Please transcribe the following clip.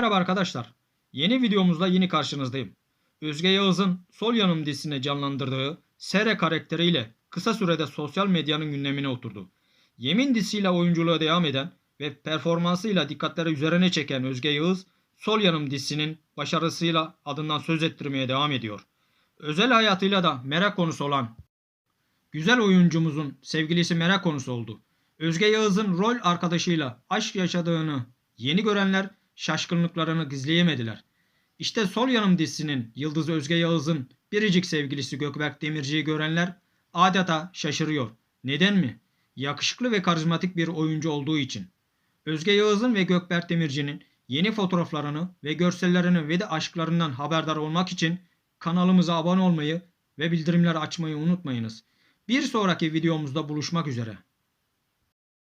Merhaba arkadaşlar. Yeni videomuzla yeni karşınızdayım. Özge Yağız'ın Sol Yanım dizisine canlandırdığı Sere karakteriyle kısa sürede sosyal medyanın gündemine oturdu. Yemin dizisiyle oyunculuğa devam eden ve performansıyla dikkatleri üzerine çeken Özge Yağız, Sol Yanım dizisinin başarısıyla adından söz ettirmeye devam ediyor. Özel hayatıyla da merak konusu olan güzel oyuncumuzun sevgilisi merak konusu oldu. Özge Yağız'ın rol arkadaşıyla aşk yaşadığını yeni görenler şaşkınlıklarını gizleyemediler. İşte Sol Yanım dizisinin Yıldız Özge Yağız'ın biricik sevgilisi Gökberk Demirci'yi görenler adeta şaşırıyor. Neden mi? Yakışıklı ve karizmatik bir oyuncu olduğu için. Özge Yağız'ın ve Gökberk Demirci'nin yeni fotoğraflarını ve görsellerini ve de aşklarından haberdar olmak için kanalımıza abone olmayı ve bildirimleri açmayı unutmayınız. Bir sonraki videomuzda buluşmak üzere.